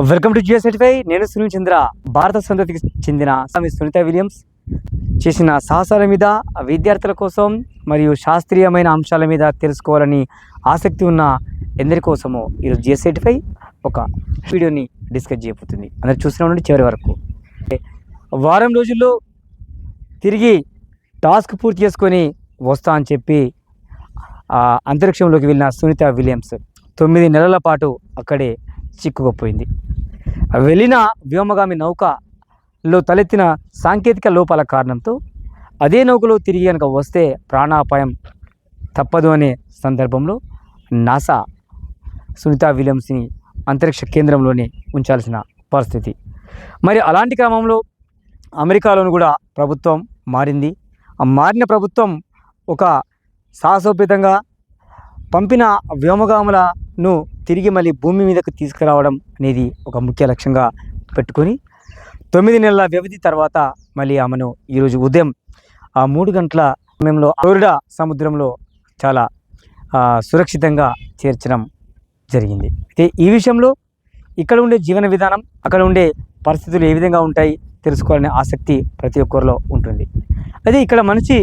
Welcome to Jio certify నేను సునీల్ చంద్ర. భారత సంతతికి చెందిన స్వామి సునీత విలియమ్స్. చేసిన సాహసాల మీద విద్యార్థుల కోసం మరియు శాస్త్రీయమైన అంశాల మీద తెలుసుకోవాలని ఆసక్తి ఉన్న ఎందరి కోసమో ఈరోజు జియో సర్టిఫై ఒక వీడియోని డిస్కస్ చేయబోతుంది. అందరు చూసిన చివరి వరకు. వారం రోజుల్లో తిరిగి టాస్క్ పూర్తి చేసుకొని వస్తా అని చెప్పి అంతరిక్షంలోకి వెళ్ళిన సునీత విలియమ్స్ తొమ్మిది నెలల పాటు అక్కడే చిక్కుకుపోయింది. వెళ్ళిన వ్యోమగామి నౌకలో తలెత్తిన సాంకేతిక లోపాల కారణంతో అదే నౌకలో తిరిగి కనుక వస్తే ప్రాణాపాయం తప్పదు అనే సందర్భంలో నాసా సునీత విలియమ్స్ని అంతరిక్ష కేంద్రంలోనే ఉంచాల్సిన పరిస్థితి. మరి అలాంటి క్రమంలో అమెరికాలోను కూడా ప్రభుత్వం మారింది. ఆ మారిన ప్రభుత్వం ఒక సాహసోపేతంగా పంపిన వ్యోమగాములను తిరిగి మళ్ళీ భూమి మీదకు తీసుకురావడం అనేది ఒక ముఖ్య లక్ష్యంగా పెట్టుకొని తొమ్మిది నెలల వ్యవధి తర్వాత మళ్ళీ ఆమెను ఈరోజు ఉదయం ఆ మూడు గంటల సమయంలో ఫ్లోరిడా సముద్రంలో చాలా సురక్షితంగా చేర్చడం జరిగింది. అయితే ఈ విషయంలో ఇక్కడ ఉండే జీవన విధానం అక్కడ ఉండే పరిస్థితులు ఏ విధంగా ఉంటాయి తెలుసుకోవాలనే ఆసక్తి ప్రతి ఒక్కరిలో ఉంటుంది. అయితే ఇక్కడ మనిషి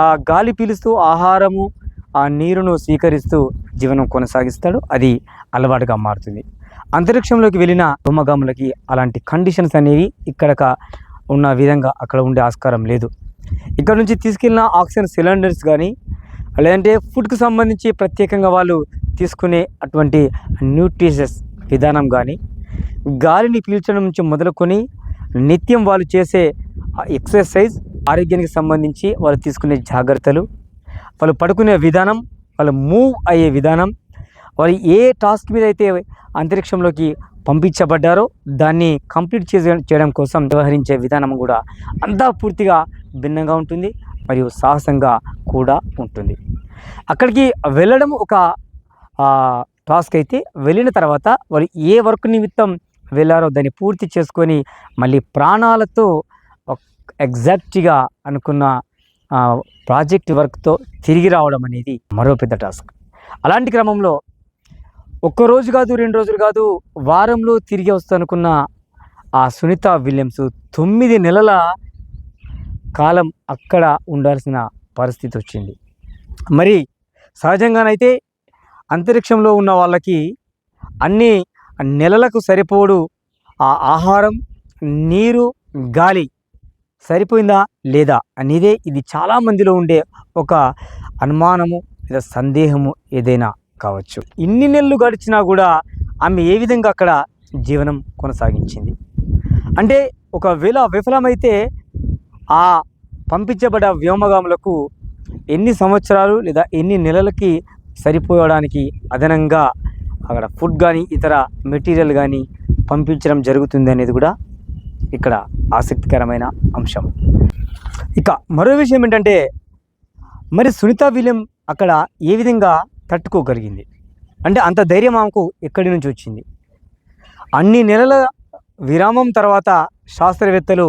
ఆ గాలి పీలుస్తూ ఆహారము ఆ నీరును స్వీకరిస్తూ జీవనం కొనసాగిస్తాడు. అది అలవాటుగా మారుతుంది. అంతరిక్షంలోకి వెళ్ళిన బొమ్మగాములకి అలాంటి కండిషన్స్ అనేవి ఇక్కడ ఉన్న విధంగా అక్కడ ఉండే ఆస్కారం లేదు. ఇక్కడ నుంచి తీసుకెళ్ళిన ఆక్సిజన్ సిలిండర్స్ కానీ లేదంటే ఫుడ్కి సంబంధించి ప్రత్యేకంగా వాళ్ళు తీసుకునే అటువంటి న్యూట్రిషస్ విధానం కానీ గాలిని పీల్చడం నుంచి మొదలుకొని నిత్యం వాళ్ళు చేసే ఎక్సర్సైజ్ ఆరోగ్యానికి సంబంధించి వాళ్ళు తీసుకునే జాగ్రత్తలు వాళ్ళు పడుకునే విధానం వాళ్ళు మూవ్ అయ్యే విధానం వాళ్ళు ఏ టాస్క్ మీద అయితే అంతరిక్షంలోకి పంపించబడ్డారో దాన్ని కంప్లీట్ చేసే చేయడం కోసం వ్యవహరించే విధానం కూడా అంతా పూర్తిగా భిన్నంగా ఉంటుంది మరియు సాహసంగా కూడా ఉంటుంది. అక్కడికి వెళ్ళడం ఒక టాస్క్ అయితే వెళ్ళిన తర్వాత వాళ్ళు ఏ వర్క్ నిమిత్తం వెళ్ళారో దాన్ని పూర్తి చేసుకొని మళ్ళీ ప్రాణాలతో ఎగ్జాక్ట్గా అనుకున్న ప్రాజెక్ట్ వర్క్తో తిరిగి రావడం అనేది మరో పెద్ద టాస్క్. అలాంటి క్రమంలో ఒక్క రోజు కాదు రెండు రోజులు కాదు వారంలో తిరిగి వస్తానుకున్న ఆ సునీత విలియమ్స్ తొమ్మిది నెలల కాలం అక్కడ ఉండాల్సిన పరిస్థితి వచ్చింది. మరి సహజంగానైతే అంతరిక్షంలో ఉన్న వాళ్ళకి అన్ని నెలలకు సరిపోడు ఆ ఆహారం నీరు గాలి సరిపోయిందా లేదా అనేదే ఇది చాలా మందిలో ఉండే ఒక అనుమానము లేదా సందేహము ఏదైనా కావచ్చు. ఇన్ని నెలలు గడిచినా కూడా ఆమె ఏ విధంగా అక్కడ జీవనం కొనసాగించింది? అంటే ఒకవేళ విఫలమైతే ఆ పంపించబడ్డ వ్యోమగాములకు ఎన్ని సంవత్సరాలు లేదా ఎన్ని నెలలకి సరిపోవడానికి అదనంగా అక్కడ ఫుడ్ కానీ ఇతర మెటీరియల్ కానీ పంపించడం జరుగుతుంది అనేది కూడా ఇక్కడ ఆసక్తికరమైన అంశం. ఇక మరో విషయం ఏంటంటే మరి సునీత విలియం అక్కడ ఏ విధంగా తట్టుకోగలిగింది? అంటే అంత ధైర్యం ఆమెకు ఎక్కడి నుంచి వచ్చింది? అన్ని నెలల విరామం తర్వాత శాస్త్రవేత్తలు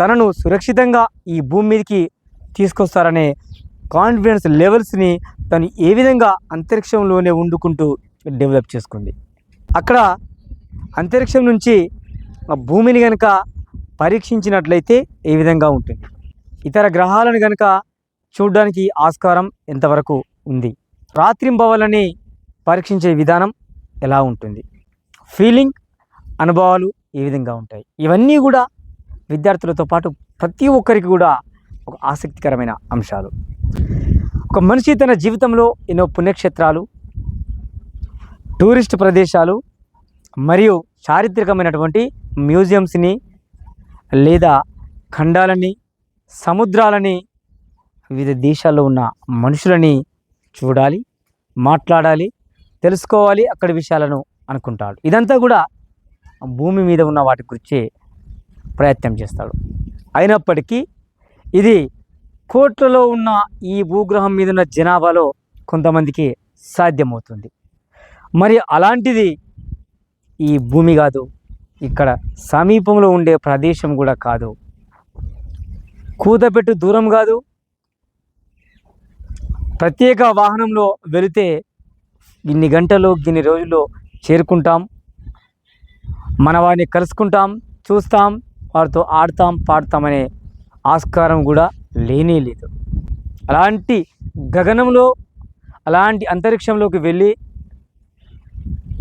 తనను సురక్షితంగా ఈ భూమి మీదకి తీసుకొస్తారనే కాన్ఫిడెన్స్ లెవెల్స్ని తను ఏ విధంగా అంతరిక్షంలోనే వండుకుంటూ డెవలప్ చేసుకుంది. అక్కడ అంతరిక్షం నుంచి భూమిని కనుక పరీక్షించినట్లయితే ఏ విధంగా ఉంటుంది? ఇతర గ్రహాలను కనుక చూడడానికి ఆస్కారం ఎంతవరకు ఉంది? రాత్రింబవలని పరీక్షించే విధానం ఎలా ఉంటుంది? ఫీలింగ్ అనుభవాలు ఏ విధంగా ఉంటాయి? ఇవన్నీ కూడా విద్యార్థులతో పాటు ప్రతి ఒక్కరికి కూడా ఒక ఆసక్తికరమైన అంశాలు. ఒక మనిషి తన జీవితంలో ఎన్నో పుణ్యక్షేత్రాలు టూరిస్ట్ ప్రదేశాలు మరియు చారిత్రకమైనటువంటి మ్యూజియంస్ని లేదా ఖండాలని సముద్రాలని వివిధ దేశాల్లో ఉన్న మనుషులని చూడాలి మాట్లాడాలి తెలుసుకోవాలి అక్కడి విషయాలను అనుకుంటాడు. ఇదంతా కూడా భూమి మీద ఉన్న వాటి గురించి ప్రయత్నం చేస్తాడు. అయినప్పటికీ ఇది కోట్లలో ఉన్న ఈ భూగ్రహం మీద ఉన్న జనాభాలో కొంతమందికి సాధ్యమవుతుంది. మరి అలాంటిది ఈ భూమి కాదు ఇక్కడ సమీపంలో ఉండే ప్రదేశం కూడా కాదు. కూతపెట్టు దూరం కాదు. ప్రత్యేక వాహనంలో వెళితే ఇన్ని గంటలు ఇన్ని రోజుల్లో చేరుకుంటాం. మన వారిని కలుసుకుంటాం చూస్తాం వారితో ఆడతాం పాడతామనే ఆస్కారం కూడా లేనే లేదు. అలాంటి గగనంలో అలాంటి అంతరిక్షంలోకి వెళ్ళి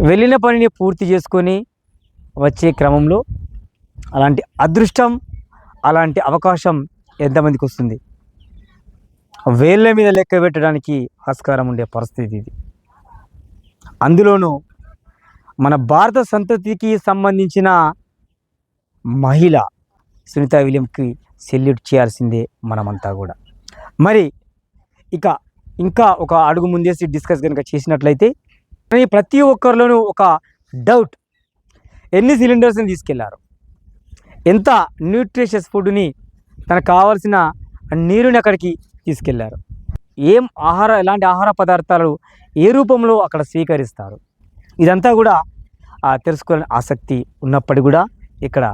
వెళ్ళిన పనిని పూర్తి చేసుకొని వచ్చే క్రమంలో అలాంటి అదృష్టం అలాంటి అవకాశం ఎంతమందికి వస్తుంది? వేళ్ళ మీద లెక్క పెట్టడానికి ఆస్కారం ఉండే పరిస్థితి ఇది. అందులోనూ మన భారత సంతతికి సంబంధించిన మహిళ సునీత విలియంకి సెల్యూట్ చేయాల్సిందే మనమంతా కూడా. మరి ఇక ఇంకా ఒక అడుగు ముందేసి డిస్కస్ కనుక చేసినట్లయితే ప్రతి ఒక్కరిలోనూ ఒక డౌట్ ఎన్ని సిలిండర్స్ని తీసుకెళ్ళారు? ఎంత న్యూట్రిషియస్ ఫుడ్ని తనకు కావాల్సిన నీరుని అక్కడికి తీసుకెళ్ళారు? ఏం ఆహార ఎలాంటి ఆహార పదార్థాలు ఏ రూపంలో అక్కడ స్వీకరిస్తారు? ఇదంతా కూడా ఆ, తెలుసుకోవాలని ఆసక్తి ఉన్నప్పటికీ కూడా ఇక్కడ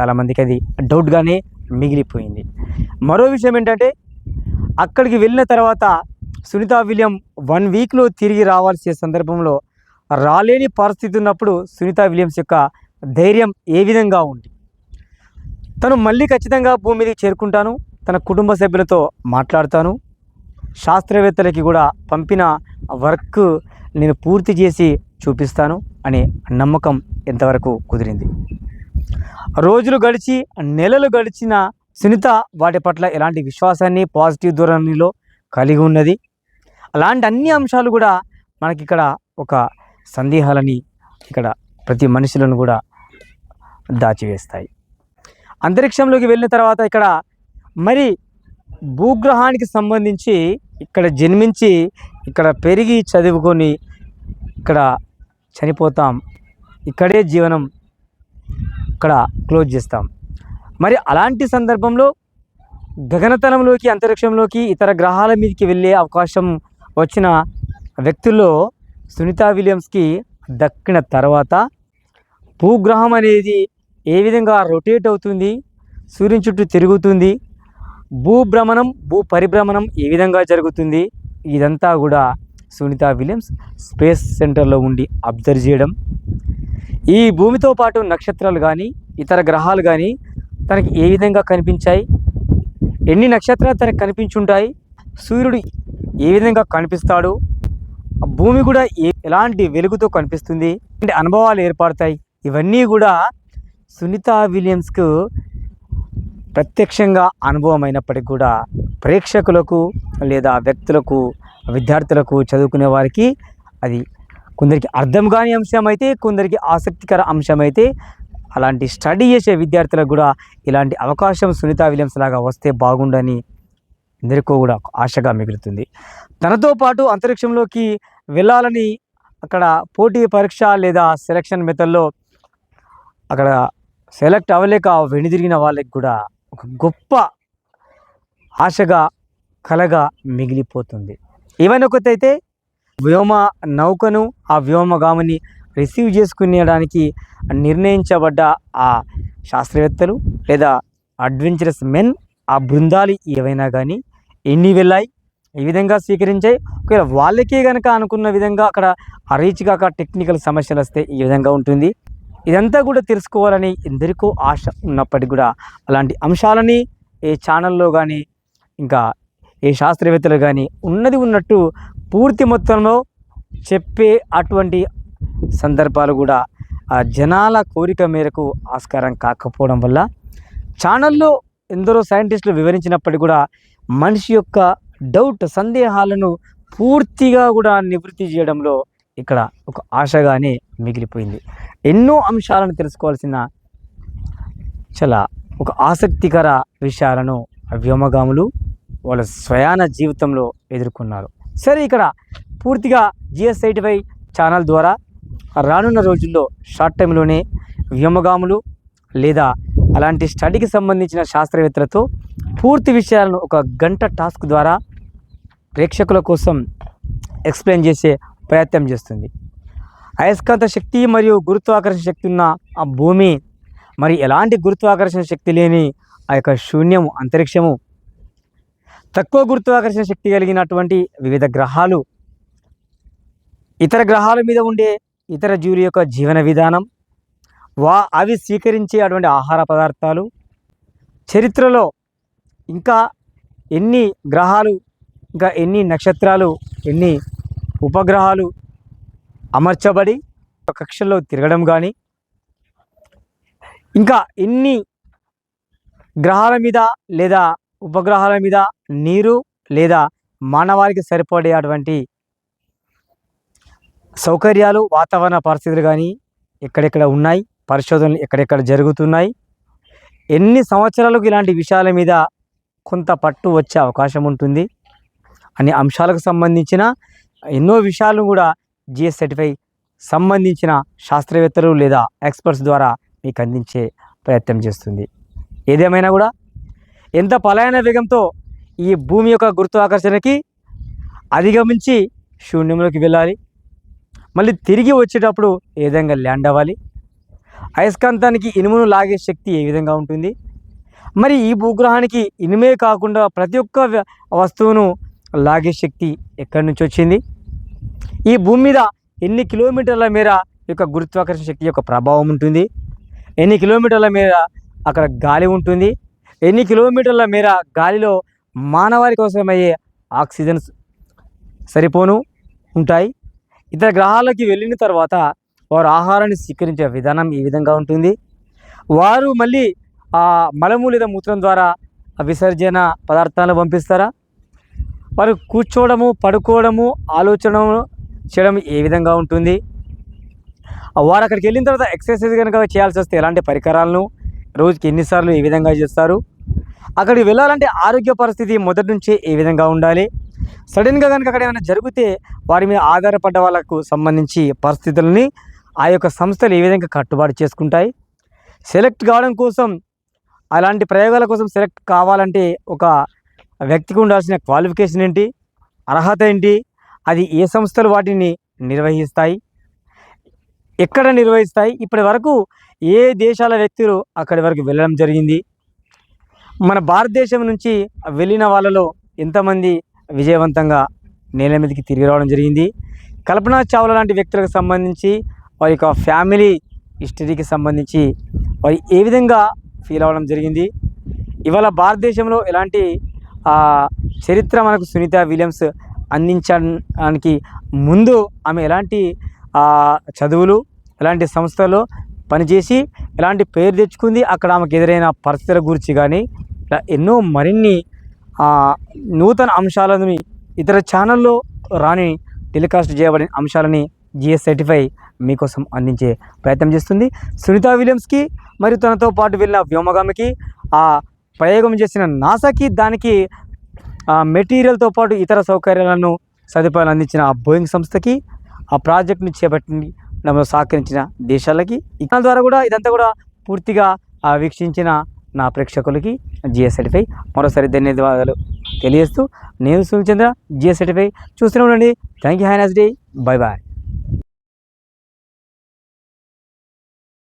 చాలామందికి అది డౌట్గానే మిగిలిపోయింది. మరో విషయం ఏంటంటే అక్కడికి వెళ్ళిన తర్వాత సునీత విలియం వన్ వీక్లో తిరిగి రావాల్సిన సందర్భంలో రాలేని పరిస్థితి ఉన్నప్పుడు సునీత విలియమ్స్ యొక్క ధైర్యం ఏ విధంగా ఉంది? తను మళ్ళీ ఖచ్చితంగా భూమి మీదకి చేరుకుంటాను తన కుటుంబ సభ్యులతో మాట్లాడతాను. శాస్త్రవేత్తలకి కూడా పంపిన వర్క్ నేను పూర్తి చేసి చూపిస్తాను అనే నమ్మకం ఎంతవరకు కుదిరింది? రోజులు గడిచి నెలలు గడిచిన సునీత వాటి పట్ల ఎలాంటి విశ్వాసాన్ని పాజిటివ్ ధోరణిలో కలిగి ఉన్నది? అలాంటి అన్ని అంశాలు కూడా మనకి ఇక్కడ ఒక సందేహాలని ఇక్కడ ప్రతి మనుషులను కూడా దాచివేస్తాయి. అంతరిక్షంలోకి వెళ్ళిన తర్వాత ఇక్కడ మరి భూగ్రహానికి సంబంధించి ఇక్కడ జన్మించి ఇక్కడ పెరిగి చదువుకొని ఇక్కడ చనిపోతాం. ఇక్కడే జీవనం ఇక్కడ క్లోజ్ చేస్తాం. మరి అలాంటి సందర్భంలో గగనతలంలోకి అంతరిక్షంలోకి ఇతర గ్రహాల మీదకి వెళ్ళే అవకాశం వచ్చిన వ్యక్తుల్లో సునీతా విలియమ్స్కి దక్కిన తర్వాత భూగ్రహం అనేది ఏ విధంగా రొటేట్ అవుతుంది సూర్యుని చుట్టూ తిరుగుతుంది భూభ్రమణం భూ పరిభ్రమణం ఏ విధంగా జరుగుతుంది ఇదంతా కూడా సునీత విలియమ్స్ స్పేస్ సెంటర్లో ఉండి అబ్జర్వ్ చేయడం. ఈ భూమితో పాటు నక్షత్రాలు కానీ ఇతర గ్రహాలు కానీ తనకి ఏ విధంగా కనిపించాయి ఎన్ని నక్షత్రాలు తనకు కనిపించుంటాయి సూర్యుడు ఏ విధంగా కనిపిస్తాడు భూమి కూడా ఎలాంటి వెలుగుతో కనిపిస్తుంది? అంటే అనుభవాలు ఏర్పడతాయి? ఇవన్నీ కూడా సునీత విలియమ్స్కు ప్రత్యక్షంగా అనుభవం అయినప్పటికీ కూడా ప్రేక్షకులకు లేదా వ్యక్తులకు విద్యార్థులకు చదువుకునే వారికి అది కొందరికి అర్థం కాని అంశం అయితే కొందరికి ఆసక్తికర అంశం అయితే అలాంటి స్టడీ చేసే విద్యార్థులకు కూడా ఇలాంటి అవకాశం సునీత విలియమ్స్ లాగా వస్తే బాగుండని ఎందరికో కూడా ఆశగా మిగులుతుంది. తనతో పాటు అంతరిక్షంలోకి వెళ్ళాలని అక్కడ పోటీ పరీక్ష లేదా సెలక్షన్ మెథడ్లో అక్కడ సెలెక్ట్ అవ్వలేక వెనుదిరిగిన వాళ్ళకి కూడా ఒక గొప్ప ఆశగా కలగా మిగిలిపోతుంది. ఏమైనా ఒకటైతే వ్యోమ నౌకను ఆ వ్యోమగామిని రిసీవ్ చేసుకునేడానికి నిర్ణయించబడ్డ ఆ శాస్త్రవేత్తలు లేదా అడ్వెంచరస్ మెన్ ఆ బృందాలు ఏవైనా కానీ ఎన్ని వెళ్ళాయి? ఈ విధంగా స్వీకరించాయి. ఒకవేళ వాళ్ళకే కనుక అనుకున్న విధంగా అక్కడ రీచ్ కాక టెక్నికల్ సమస్యలు వస్తే ఈ విధంగా ఉంటుంది. ఇదంతా కూడా తెలుసుకోవాలని ఎందరికో ఆశ ఉన్నప్పటికీ కూడా అలాంటి అంశాలని ఏ ఛానల్లో కానీ ఇంకా ఏ శాస్త్రవేత్తలు కానీ ఉన్నది ఉన్నట్టు పూర్తి మొత్తంలో చెప్పే అటువంటి సందర్భాలు కూడా ఆ జనాల కోరిక మేరకు ఆస్కారం కాకపోవడం వల్ల ఛానల్లో ఎందరో సైంటిస్టులు వివరించినప్పటికీ కూడా మనిషి యొక్క డౌట్ సందేహాలను పూర్తిగా కూడా నివృత్తి చేయడంలో ఇక్కడ ఒక ఆశగానే మిగిలిపోయింది. ఎన్నో అంశాలను తెలుసుకోవాల్సిన చాలా ఒక ఆసక్తికర విషయాలను వ్యోమగాములు వాళ్ళ స్వయాన జీవితంలో ఎదుర్కొన్నారు. సరే ఇక్కడ పూర్తిగా జిఎస్ఐటివై ఛానల్ ద్వారా రానున్న రోజుల్లో షార్ట్ టైంలోనే వ్యోమగాములు లేదా అలాంటి స్టడీకి సంబంధించిన శాస్త్రవేత్తలతో పూర్తి విషయాలను ఒక గంట టాస్క్ ద్వారా ప్రేక్షకుల కోసం ఎక్స్ప్లెయిన్ చేసే ప్రయత్నం చేస్తుంది. అయస్కాంత శక్తి మరియు గురుత్వాకర్షణ శక్తి ఉన్న ఆ భూమి మరి ఎలాంటి గురుత్వాకర్షణ శక్తి లేని ఆ యొక్క శూన్యము అంతరిక్షము? తక్కువ గురుత్వాకర్షణ శక్తి కలిగినటువంటి వివిధ గ్రహాలు ఇతర గ్రహాల మీద ఉండే ఇతర జీవుల యొక్క జీవన విధానం వా అవి స్వీకరించే అటువంటి ఆహార పదార్థాలు చరిత్రలో ఇంకా ఎన్ని గ్రహాలు ఇంకా ఎన్ని నక్షత్రాలు ఎన్ని ఉపగ్రహాలు అమర్చబడి ఒక తిరగడం కానీ ఇంకా ఎన్ని గ్రహాల మీద లేదా ఉపగ్రహాల మీద నీరు లేదా మానవాళికి సరిపడే అటువంటి సౌకర్యాలు వాతావరణ పరిస్థితులు కానీ ఎక్కడెక్కడ ఉన్నాయి పరిశోధనలు ఎక్కడెక్కడ జరుగుతున్నాయి ఎన్ని సంవత్సరాలకు ఇలాంటి విషయాల మీద కొంత పట్టు వచ్చే అవకాశం ఉంటుంది. అనే అంశాలకు సంబంధించిన ఎన్నో విషయాలను కూడా జిఎస్ సర్టిఫై సంబంధించిన శాస్త్రవేత్తలు లేదా ఎక్స్పర్ట్స్ ద్వారా మీకు అందించే ప్రయత్నం చేస్తుంది. ఏదేమైనా కూడా ఎంత పలాయన వేగంతో ఈ భూమి యొక్క గురుత్వాకర్షణకి అధిగమించి శూన్యంలోకి వెళ్ళాలి. మళ్ళీ తిరిగి వచ్చేటప్పుడు ఏ విధంగా ల్యాండ్ అవ్వాలి? అయస్కాంతానికి ఇనుమును లాగే శక్తి ఏ విధంగా ఉంటుంది? మరి ఈ భూగ్రహానికి ఇనుమే కాకుండా ప్రతి ఒక్క వస్తువును లాగే శక్తి ఎక్కడి నుంచి వచ్చింది? ఈ భూమి మీద ఎన్ని కిలోమీటర్ల మేర యొక్క గురుత్వాకర్షణ శక్తి యొక్క ప్రభావం ఉంటుంది? ఎన్ని కిలోమీటర్ల మేర అక్కడ గాలి ఉంటుంది? ఎన్ని కిలోమీటర్ల మేర గాలిలో మానవాళి కోసమయ్యే ఆక్సిజన్ సరిపోను ఉంటాయి? ఇతర గ్రహాలకి వెళ్ళిన తర్వాత వారు ఆహారాన్ని స్వీకరించే విధానం ఈ విధంగా ఉంటుంది. వారు మళ్ళీ ఆ మలము లేదా మూత్రం ద్వారా విసర్జన పదార్థాలను పంపిస్తారా? వారు కూర్చోవడము పడుకోవడము ఆలోచన చేయడం ఏ విధంగా ఉంటుంది? వారు అక్కడికి వెళ్ళిన తర్వాత ఎక్సర్సైజ్ కనుక చేయాల్సి వస్తే ఎలాంటి పరికరాలను రోజుకి ఎన్నిసార్లు ఏ విధంగా చేస్తారు? అక్కడికి వెళ్ళాలంటే ఆరోగ్య పరిస్థితి మొదటి నుంచే ఏ విధంగా ఉండాలి? సడన్గా కనుక అక్కడ ఏమైనా జరిగితే వారి మీద ఆధారపడ్డ వాళ్ళకు సంబంధించి పరిస్థితులని ఆ యొక్క సంస్థలు ఏ విధంగా కట్టుబాటు చేసుకుంటాయి? సెలెక్ట్ కావడం కోసం అలాంటి ప్రయోగాల కోసం సెలెక్ట్ కావాలంటే ఒక వ్యక్తికి ఉండాల్సిన క్వాలిఫికేషన్ ఏంటి? అర్హత ఏంటి? అది ఏ సంస్థలు వాటిని నిర్వహిస్తాయి? ఎక్కడ నిర్వహిస్తాయి? ఇప్పటి వరకు ఏ దేశాల వ్యక్తులు అక్కడి వరకు వెళ్ళడం జరిగింది? మన భారతదేశం నుంచి వెళ్ళిన వాళ్ళలో ఎంతమంది విజయవంతంగా నేల మీదకి తిరిగి రావడం జరిగింది? కల్పనా చావ్లా లాంటి వ్యక్తులకు సంబంధించి వారి యొక్క ఫ్యామిలీ హిస్టరీకి సంబంధించి వారు ఏ విధంగా ఫీల్ అవ్వడం జరిగింది? ఇవాళ భారతదేశంలో ఎలాంటి ఆ, చరిత్ర మనకు సునీత విలియమ్స్ అందించడానికి ముందు ఆమె ఎలాంటి చదువులు ఎలాంటి సంస్థలో పనిచేసి ఎలాంటి పేరు తెచ్చుకుంది అక్కడ ఆమెకు ఎదురైన పరిస్థితుల గురించి కానీ ఇలా ఎన్నో మరిన్ని నూతన అంశాలను ఇతర ఛానల్లో రాని టెలికాస్ట్ చేయబడిన అంశాలని జిఎస్ సర్టిఫై మీకోసం అందించే ప్రయత్నం చేస్తుంది. సునీత విలియమ్స్కి మరియు తనతో పాటు వెళ్ళిన వ్యోమగామికి ఆ ప్రయోగం చేసిన నాసాకి దానికి ఆ మెటీరియల్తో పాటు ఇతర సౌకర్యాలను సదుపాయాలు అందించిన ఆ బోయింగ్ సంస్థకి ఆ ప్రాజెక్ట్ను చేపట్టి నన్ను సహకరించిన దేశాలకి. ఇక ద్వారా కూడా ఇదంతా కూడా పూర్తిగా వీక్షించిన నా ప్రేక్షకులకి జిఎస్ మరోసారి ధన్యవాదాలు తెలియజేస్తూ నేను సునీల్ చంద్ర జిఎస్ చూస్తూనే ఉండండి. Thank you have nice day bye bye